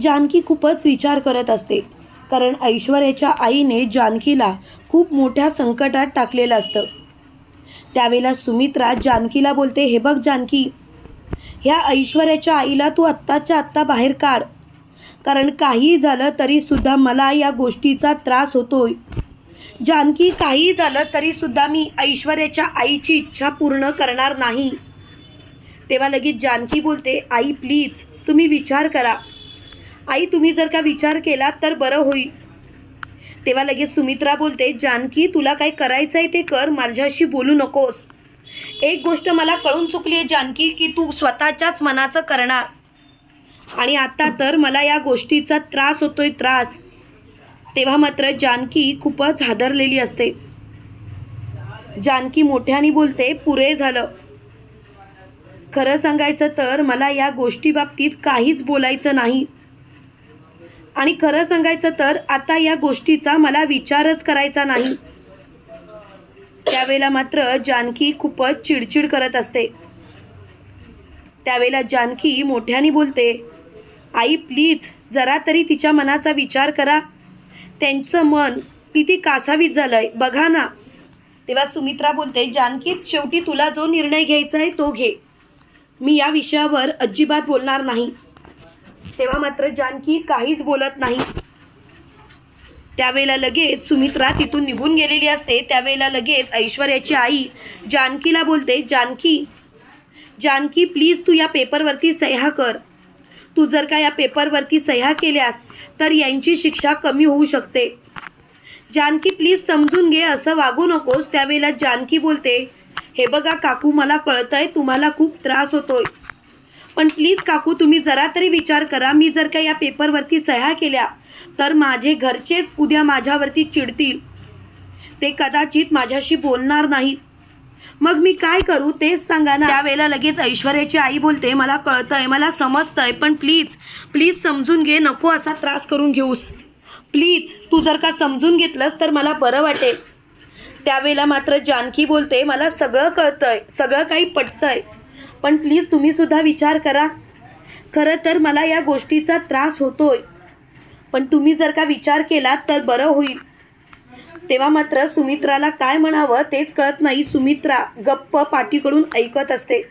जानकी खूपच विचार करत असते. कारण ऐश्वर्याच्या आईने जानकीला खूप मोठ्या संकटात टाकलेलं असतं. त्यावेळेला सुमित्रा जानकीला बोलते हे बघ जानकी ह्या ऐश्वर्याच्या आईला तू आत्ताच्या आत्ता बाहेर काढ. कारण काही झालं तरीसुद्धा मला या गोष्टीचा त्रास होतोय. जानकी काही झालं तरीसुद्धा मी ऐश्वर्याच्या आईची इच्छा पूर्ण करणार नाही. तेव्हा लगेच जानकी बोलते आई प्लीज तुम्ही विचार करा. आई तुम्ही जर का विचार केला तर बरं होईल. तेव्हा लगेच सुमित्रा बोलते जानकी तुला काय करायचं आहे ते कर माझ्याशी बोलू नकोस. एक गोष्ट मला कळून चुकली आहे जानकी की तू स्वतःच्याच मनाचं करणार. आणि आता तर मला या गोष्टीचा त्रास होतोय त्रास. तेव्हा मात्र जानकी खूपच हादरलेली असते. जानकी मोठ्याने बोलते पुरे झालं. खरं सांगायचं तर मला या गोष्टीबाबतीत काहीच बोलायचं नाही. आणि खरं सांगायचं तर आता या गोष्टीचा मला विचारच करायचा नाही. त्यावेळेला मात्र जानकी खूपच चिडचिड करत असते. त्यावेळेला जानकी मोठ्याने बोलते आई प्लीज जरा तरी तिच्या मनाचा विचार करा. त्यांचं मन किती कासावीत झालं आहे बघा ना. तेव्हा सुमित्रा बोलते जानकी शेवटी तुला जो निर्णय घ्यायचा आहे तो घे. मी या विषयावर अजिबात बोलणार नाही. तेव्हा मात्र जानकी काहीच बोलत नाही. त्यावेळेला लगेच सुमित्रा तिथून निघून गेलेली असते. त्यावेळेला लगेच ऐश्वर्याची आई जानकीला बोलते जानकी जानकी प्लीज तू या पेपरवरती सह्या कर. तू जर का या पेपरवरती सह्या केल्यास तर यांची शिक्षा कमी होऊ शकते. जानकी प्लीज समजून घे असं वागू नकोस. त्यावेळेला जानकी बोलते हे बघा काकू मला कळतंय तुम्हाला खूप त्रास होतोय. पण प्लीज काकू तुम्ही जरा तरी विचार करा. मी जर का या पेपरवरती सह्या केल्या तर माझे घरचेच उद्या माझ्यावरती चिडतील. ते कदाचित माझ्याशी बोलणार नाहीत. मग मी काय करू? तेच सांगा ना. त्यावेळेला लगेच ऐश्वर्याची आई बोलते मला कळतंय मला समजतंय पण प्लीज प्लीज समजून घे नको असा त्रास करून घेऊस. प्लीज तू जर का समजून घेतलंस तर मला बरं वाटेल. त्यावेळेला मात्र जानकी बोलते मला सगळं कळतंय सगळं काही पटतंय. पण प्लीज तुम्ही सुद्धा विचार करा. खरं तर मला या गोष्टीचा त्रास होतोय. पण तुम्ही जर का विचार केलात तर बरं होईल. तेव्हा मात्र सुमित्राला काय म्हणावं तेच कळत नाही. सुमित्रा गप्प पाठीकडून ऐकत असते.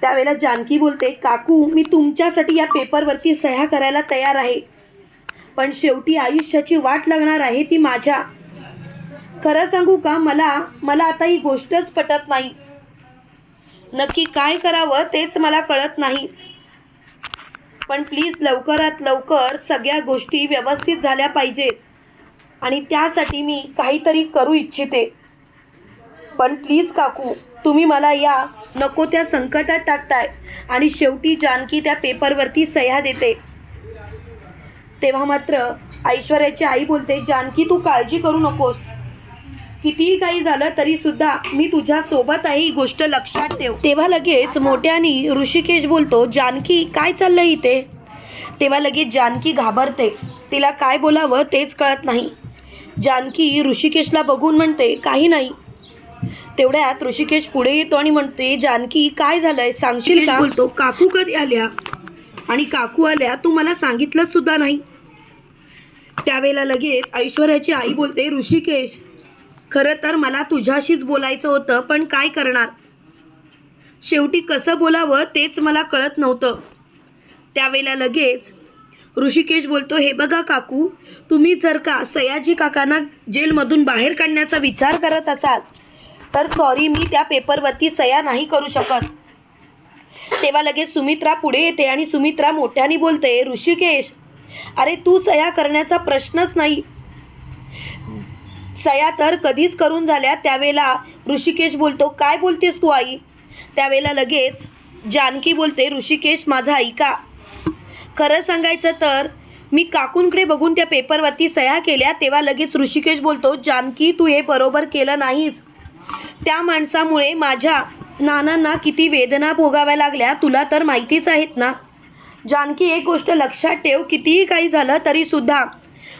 त्यावेळेला जानकी बोलते काकू मी तुमच्यासाठी या पेपरवरती सह्या करायला तयार आहे. पण शेवटी आयुष्याची वाट लागणार आहे ती माझ्या. खरं सांगू का मला मला आता ही गोष्टच पटत नाही. नक्की काय करावं तेच मला कळत नाही. पण प्लीज लवकरात लवकर सगळ्या गोष्टी व्यवस्थित झाल्या पाहिजेत. आणि त्यासाठी मी काहीतरी करू इच्छिते. पण प्लीज काकू तुम्ही मला या. नको त्या संकटात टाकताय. आणि शेवटी जानकी त्या पेपरवरती सह्या देते. तेव्हा मात्र ऐश्वर्याची आई बोलते जानकी तू काळजी करू नकोस. कितीही काही झालं तरी सुद्धा मी तुझ्या सोबत आहे ही गोष्ट लक्षात ठेव. तेव्हा लगेच मोठ्यानी ऋषिकेश बोलतो जानकी काय चाललंय इथे? तेव्हा लगेच जानकी घाबरते. तिला काय बोलावं तेच कळत नाही. जानकी ऋषिकेशला बघून म्हणते काही नाही. तेवढ्यात ऋषिकेश पुढे येतो आणि म्हणते जानकी काय झालंय? सांगशील का? बोलतो काकू कधी आल्या? आणि काकू आल्या तू मला सांगितलं सुद्धा नाही. त्यावेळेला लगेच ऐश्वर्याची आई बोलते ऋषिकेश खरं तर मला तुझ्याशीच बोलायचं होतं पण काय करणार? शेवटी कसं बोलावं तेच मला कळत नव्हतं. त्यावेळेला लगेच ऋषिकेश बोलतो हे बघा काकू तुम्ही जर का सयाजी काकांना जेलमधून बाहेर काढण्याचा विचार करत असाल तर सॉरी मी त्या पेपरवरती सया नाही करू शकत. तेव्हा लगेच सुमित्रा पुढे येते आणि सुमित्रा मोठ्याने बोलते ऋषिकेश अरे तू सया करण्याचा प्रश्नच नाही. सया तर कधीच करून झाल्या त्यावेळेला ऋषिकेश बोलतो काय बोलतेस तू आई? त्यावेळेला लगेच जानकी बोलते ऋषिकेश माझा ऐका खरं सांगायचं तर मी काकूंकडे बघून त्या पेपरवरती सह्या केल्या तेव्हा लगेच ऋषिकेश बोलतो जानकी तू हे बरोबर केलं नाहीस. त्या माणसामुळे माझ्या नानांना किती वेदना भोगाव्या लागल्या तुला तर माहितीच आहेत ना. जानकी एक गोष्ट लक्षात ठेव कितीही काही झालं तरीसुद्धा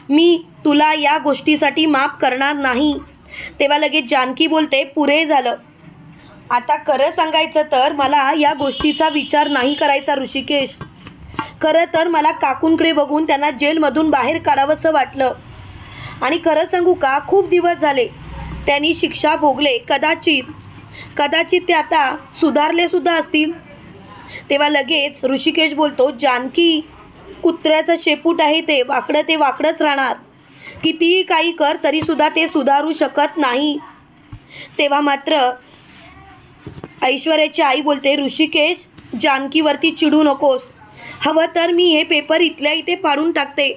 मी तुला या गोष्टीसाठी माफ करणार नाही. तेव्हा लगेच जानकी बोलते पुरे झालं. आता खरं सांगायचं तर मला या गोष्टीचा विचार नाही करायचा ऋषिकेश. खरं तर मला काकूंकडे बघून त्यांना जेलमधून बाहेर काढावंसं वाटलं. आणि खरं सांगू का खूप दिवस झाले. त्यांनी शिक्षा भोगले कदाचित कदाचित ते आता सुधारले सुद्धा असतील. तेव्हा लगेच ऋषिकेश बोलतो जानकी कुत्र्याचं शेपूट आहे ते वाकडं ते वाकडंच राहणार. कितीही काही कर तरीसुद्धा ते सुधारू शकत नाही. तेव्हा मात्र ऐश्वर्याची आई बोलते ऋषिकेश जानकीवरती चिडू नकोस. हवं तर मी हे पेपर इथल्या इथे फाडून टाकते.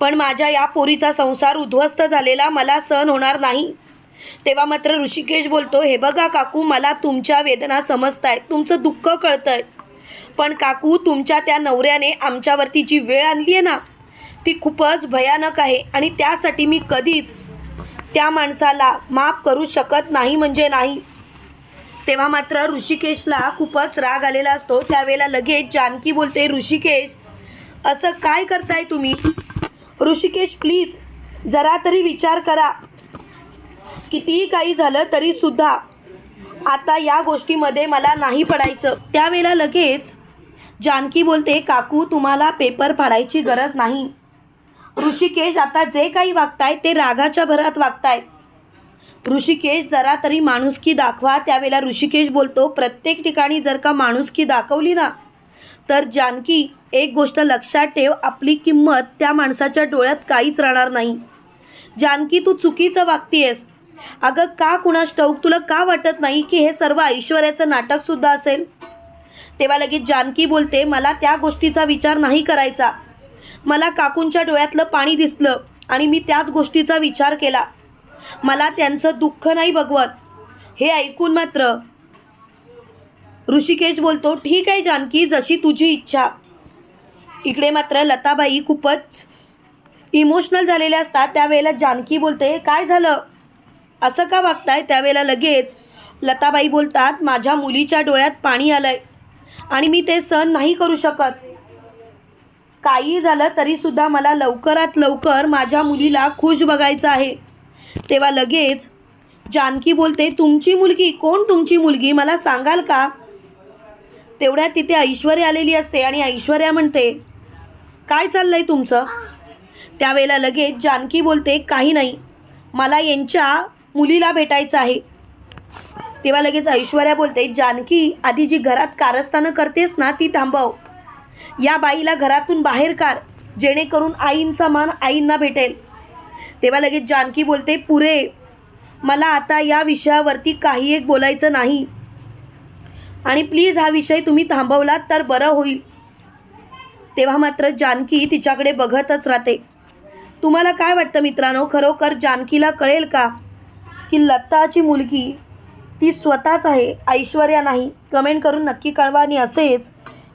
पण माझ्या या पोरीचा संसार उद्ध्वस्त झालेला मला सहन होणार नाही. तेव्हा मात्र ऋषिकेश बोलतो हे बघा काकू मला तुमच्या वेदना समजत आहेत तुमचं दुःख कळतंय. पण काकू तुमच्या त्या नवऱ्याने आमच्यावरती जी वेळ आणली आहे ना ती खूपच भयानक आहे आणि त्यासाठी मी कधीच त्या माणसाला माफ करू शकत नाही म्हणजे नाही. तेव्हा मात्र ऋषिकेशला खूपच राग आलेला असतो. त्यावेळेला लगेच जानकी बोलते ऋषिकेश असं काय करताय तुम्ही? ऋषिकेश प्लीज जरा तरी विचार करा. कितीही काही झालं तरीसुद्धा आता या गोष्टीमध्ये मला नाही पडायचं. त्यावेळेला लगेच जानकी बोलते काकू तुम्हाला पेपर फाडायची गरज नाही. ऋषिकेश आता जे काही वागताय ते रागाच्या भरात वागताय. ऋषिकेश जरा तरी माणुसकी दाखवा. त्यावेळेला ऋषिकेश बोलतो प्रत्येक ठिकाणी जर का माणुसकी दाखवली ना तर जानकी एक गोष्ट लक्षात ठेव आपली किंमत त्या माणसाच्या डोळ्यात काहीच राहणार नाही. जानकी तू चुकीचं वागतीयस. अगं का कुणास ठाऊक तुला का वाटत नाही की हे सर्व ऐश्वर्याचं नाटकसुद्धा असेल? तेव्हा लगेच जानकी बोलते मला त्या गोष्टीचा विचार नाही करायचा. मला काकूंच्या डोळ्यातलं पाणी दिसलं आणि मी त्याच गोष्टीचा विचार केला. मला त्यांचं दुःख नाही बघवत हे ऐकून मात्र ऋषिकेश बोलतो ठीक आहे जानकी जशी तुझी इच्छा. इकडे मात्र लताबाई खूपच इमोशनल झालेल्या असतात. त्यावेळेला जानकी बोलते काय झालं? असं का वागताय? त्यावेळेला लगेच लताबाई बोलतात माझ्या मुलीच्या डोळ्यात पाणी आलंय आणि मी ते सहन नाही करू शकत. काही झालं तरीसुद्धा मला लवकरात लवकर माझ्या मुलीला खुश बघायचं आहे. तेव्हा लगेच जानकी बोलते तुमची मुलगी कोण तुमची मुलगी? मला सांगाल का? तेवढ्यात तिथे ऐश्वर्या आलेली असते आणि ऐश्वर्या म्हणते काय चाललं आहे तुमचं? त्यावेळेला लगेच जानकी बोलते काही नाही. मला यांच्या मुलीला भेटायचं आहे. तेव्हा लगेच ऐश्वर्या बोलते जानकी आधी जी घरात कारस्थानं करतेस ना ती थांबव. या बाईला घरातून बाहेर काढ जेणेकरून आईंचा मान आईंना भेटेल. तेव्हा लगेच जानकी बोलते पुरे मला आता या विषयावरती काही एक बोलायचं नाही. आणि प्लीज हा विषय तुम्ही थांबवलात तर बरं होईल. तेव्हा मात्र जानकी तिच्याकडे बघतच राहते. तुम्हाला काय वाटतं मित्रांनो खरोखर जानकीला कळेल का की लताची मुलगी ती स्वतःच आहे ऐश्वर्या नाही? कमेंट करून नक्की कळवा आणि असेच